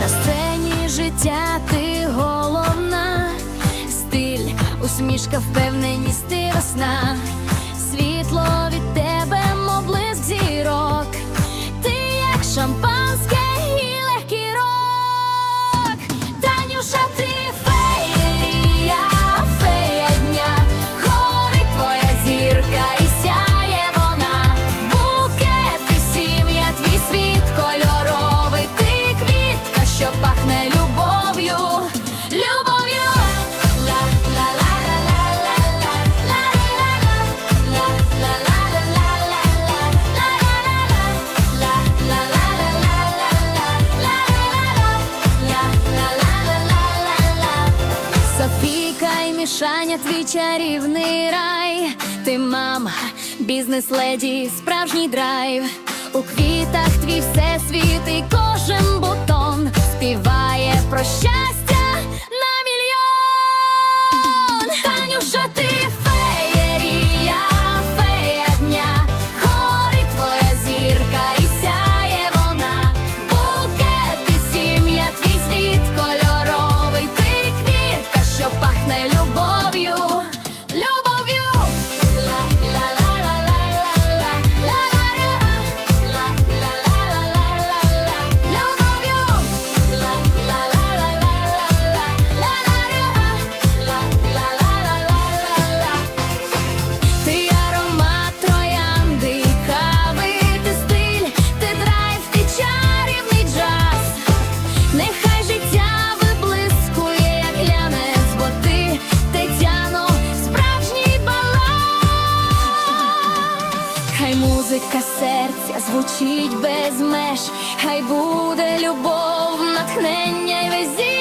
На сцені життя ти головна, стиль, усмішка, впевненість. Мішаня, твій чарівний рай, ти мама, бізнес леді, справжній драйв, у квітах твій все всесвіт. музика серця звучить без меж, хай буде любов, натхнення й везіння.